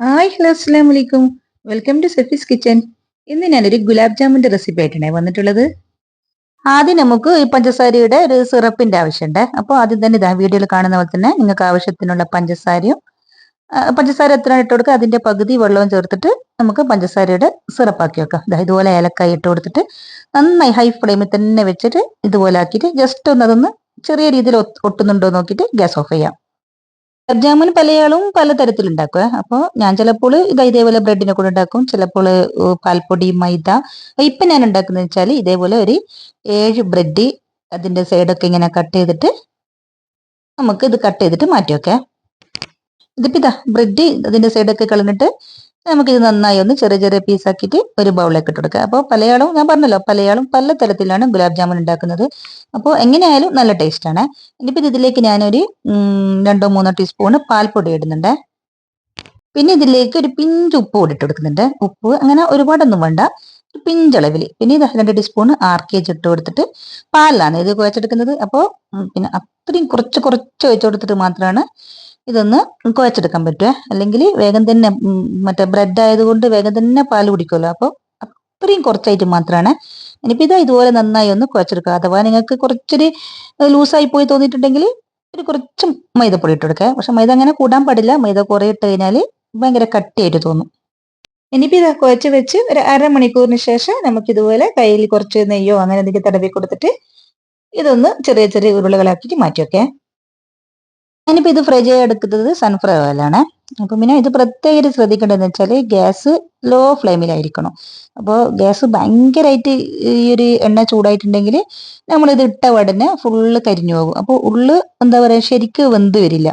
Hi hello അസ്സാം വലൈക്കും welcome to സെഫീസ് kitchen ഇന്ന് ഞാനൊരു ഗുലാബ് ജാമുന്റെ റെസിപ്പി ആയിട്ടാണ് വന്നിട്ടുള്ളത്. ആദ്യം നമുക്ക് ഈ പഞ്ചസാരയുടെ ഒരു സിറപ്പിന്റെ ആവശ്യമുണ്ട്. അപ്പോൾ ആദ്യം തന്നെ ഇതാ വീഡിയോയിൽ കാണുന്ന പോലെ തന്നെ നിങ്ങൾക്ക് ആവശ്യത്തിനുള്ള പഞ്ചസാരയും പഞ്ചസാര എത്ര ഇട്ട് കൊടുക്കുക? അതിന്റെ പകുതി വെള്ളവും ചേർത്തിട്ട് നമുക്ക് പഞ്ചസാരയുടെ സിറപ്പാക്കി വെക്കാം. ഇതാ ഇതുപോലെ ഏലക്കായി ഇട്ട് കൊടുത്തിട്ട് നന്നായി ഹൈ ഫ്ലെയിമിൽ തന്നെ വെച്ചിട്ട് ഇതുപോലെ ആക്കിയിട്ട് ജസ്റ്റ് ഒന്ന് അതൊന്ന് ചെറിയ രീതിയിൽ ഒട്ടുന്നുണ്ടോ നോക്കിയിട്ട് ഗ്യാസ് ഓഫ് ചെയ്യാം. ജാമുൻ പലയാളും പലതരത്തിലുണ്ടാക്കുക അപ്പോൾ ഞാൻ ചിലപ്പോൾ ഇത് ഇതേപോലെ ബ്രെഡിനെ കൂടെ ഉണ്ടാക്കും. ചിലപ്പോൾ പാൽപ്പൊടി മൈദ. ഇപ്പൊ ഞാൻ ഉണ്ടാക്കുന്നത് വെച്ചാൽ ഇതേപോലെ ഒരു ഏഴ് ബ്രെഡ് അതിന്റെ സൈഡൊക്കെ ഇങ്ങനെ കട്ട് ചെയ്തിട്ട് നമുക്ക് ഇത് കട്ട് ചെയ്തിട്ട് മാറ്റി വെക്കാം ഇതിപ്പോ ഇതാ ബ്രെഡ് അതിന്റെ സൈഡൊക്കെ കളഞ്ഞിട്ട് നമുക്കിത് നന്നായി ഒന്ന് ചെറിയ ചെറിയ പീസാക്കിയിട്ട് ഒരു ബൗളിലേക്ക് ഇട്ട് കൊടുക്കുക അപ്പോൾ പലയാളും ഞാൻ പറഞ്ഞല്ലോ പലയാളും പല തരത്തിലാണ് ഗുലാബ് ജാമുൻ ഉണ്ടാക്കുന്നത്. അപ്പോൾ എങ്ങനെയായാലും നല്ല ടേസ്റ്റാണ് ഇനിയിപ്പോൾ ഇതിലേക്ക് ഞാനൊരു രണ്ടോ മൂന്നോ ടീസ്പൂണ് പാൽപ്പൊടി ഇടുന്നുണ്ട്. പിന്നെ ഇതിലേക്ക് ഒരു പിഞ്ച് ഉപ്പ് കൂടി ഇട്ട് കൊടുക്കുന്നുണ്ട്. ഉപ്പ് അങ്ങനെ ഒരുപാടൊന്നും വേണ്ട. ഒരു പിഞ്ചളവിൽ പിന്നെ ഇത് രണ്ട് ടീസ്പൂൺ ആർ കെ ജി ഇട്ട് കൊടുത്തിട്ട് പാലാണ് ഇത് കുഴച്ചെടുക്കുന്നത്. അപ്പോൾ പിന്നെ അത്രയും കുറച്ച് കുറച്ച് ഒഴിച്ചു കൊടുത്തിട്ട് മാത്രമാണ് ഇതൊന്ന് കുഴച്ചെടുക്കാൻ പറ്റുമേ അല്ലെങ്കിൽ വേഗം തന്നെ മറ്റേ ബ്രെഡ് ആയതുകൊണ്ട് വേഗം തന്നെ പാൽ കുടിക്കുമല്ലോ. അപ്പോൾ അത്രയും കുറച്ചായിട്ട് മാത്രമാണ്. ഇനിയിപ്പോൾ ഇതാ ഇതുപോലെ നന്നായി ഒന്ന് കുഴച്ചെടുക്കുക. അഥവാ നിങ്ങൾക്ക് കുറച്ചൊരു ലൂസായി പോയി തോന്നിയിട്ടുണ്ടെങ്കിൽ ഒരു കുറച്ച് മൈദപ്പൊടി ഇട്ട് കൊടുക്കുക. പക്ഷെ മൈദ അങ്ങനെ കൂടാൻ പാടില്ല. മൈദ കുറേ ഇട്ട് കഴിഞ്ഞാൽ ഭയങ്കര കട്ടിയായിട്ട് തോന്നും. ഇനിയിപ്പോൾ ഇതാ കുഴച്ച് വെച്ച് ഒരു അരമണിക്കൂറിന് ശേഷം നമുക്ക് ഇതുപോലെ കയ്യിൽ കുറച്ച് നെയ്യോ അങ്ങനെ എന്തെങ്കിലും തടവി കൊടുത്തിട്ട് ഇതൊന്ന് ചെറിയ ചെറിയ ഉരുളകളാക്കിയിട്ട് മാറ്റി ഞാനിപ്പോൾ ഇത് ഫ്രൈ എടുക്കുന്നത് സൺഫ്ലവർ ആണ്. അപ്പം പിന്നെ ഇത് പ്രത്യേകം ശ്രദ്ധിക്കേണ്ടതെന്ന് വെച്ചാൽ ഗ്യാസ് ലോ ഫ്ലെയിമിലായിരിക്കണം അപ്പോൾ ഗ്യാസ് ഭയങ്കരമായിട്ട് ഈ ഒരു എണ്ണ ചൂടായിട്ടുണ്ടെങ്കിൽ നമ്മളിത് ഇട്ട ഉടനെ ഫുള്ള് കരിഞ്ഞു പോകും. അപ്പോൾ ഉള്ള് എന്താ പറയുക ശരിക്ക് വെന്ത് വരില്ല.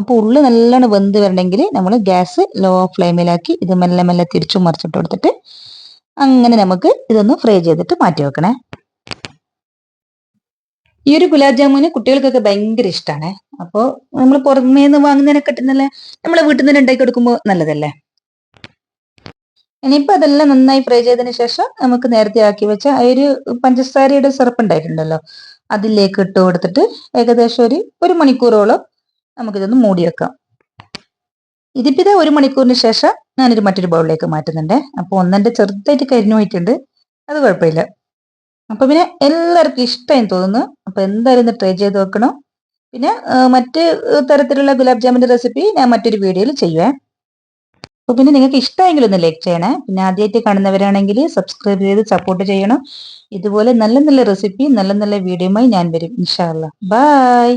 അപ്പോൾ ഉള്ള് നല്ലോണം വെന്ത് വരണമെങ്കിൽ നമ്മൾ ഗ്യാസ് ലോ ഫ്ലെയിമിലാക്കി ഇത് മെല്ലെ മെല്ലെ തിരിച്ചു മറിച്ചിട്ട് കൊടുത്തിട്ട് അങ്ങനെ നമുക്ക് ഇതൊന്ന് ഫ്രൈ ചെയ്തിട്ട് മാറ്റി വെക്കണേ. ഈ ഒരു ഗുലാബ് ജാമുന് കുട്ടികൾക്കൊക്കെ ഭയങ്കര ഇഷ്ടമാണ് അപ്പോൾ നമ്മൾ പുറമേ നിന്ന് വാങ്ങുന്നതിനൊക്കെ നല്ല നമ്മളെ വീട്ടിൽ നിന്ന് ഉണ്ടാക്കി കൊടുക്കുമ്പോൾ നല്ലതല്ലേ? ഇനിയിപ്പോൾ അതെല്ലാം നന്നായി ഫ്രൈ ചെയ്തതിന് ശേഷം നമുക്ക് നേരത്തെ ആക്കി വെച്ച ആ ഒരു പഞ്ചസാരയുടെ സിറപ്പ് ഉണ്ടായിട്ടുണ്ടല്ലോ. അതിലേക്ക് ഇട്ട് കൊടുത്തിട്ട് ഏകദേശം ഒരു ഒരു മണിക്കൂറോളം നമുക്കിതൊന്ന് മൂടി വെക്കാം. ഇതിപ്പിത ഒരു മണിക്കൂറിന് ശേഷം ഞാനൊരു മറ്റൊരു ബൗളിലേക്ക് മാറ്റുന്നുണ്ട്. അപ്പോൾ ഒന്നെന്റെ ചെറുതായിട്ട് കരിഞ്ഞു പോയിട്ടുണ്ട്. അത് കുഴപ്പമില്ല. അപ്പൊ പിന്നെ എല്ലാവർക്കും ഇഷ്ടമായി തോന്നുന്നു. അപ്പൊ എന്തായാലും ട്രൈ ചെയ്ത് നോക്കണം. പിന്നെ മറ്റ് തരത്തിലുള്ള ഗുലാബ് ജാമിന്റെ റെസിപ്പി ഞാൻ മറ്റൊരു വീഡിയോയിൽ ചെയ്യുവേ. അപ്പൊ പിന്നെ നിങ്ങൾക്ക് ഇഷ്ടമെങ്കിൽ ഒന്ന് ലൈക്ക് ചെയ്യണേ. പിന്നെ ആദ്യമായിട്ട് കാണുന്നവരാണെങ്കിൽ സബ്സ്ക്രൈബ് ചെയ്ത് സപ്പോർട്ട് ചെയ്യണം. ഇതുപോലെ നല്ല നല്ല റെസിപ്പി നല്ല നല്ല വീഡിയോയുമായി ഞാൻ വരും ഇൻഷാല്ല ബൈ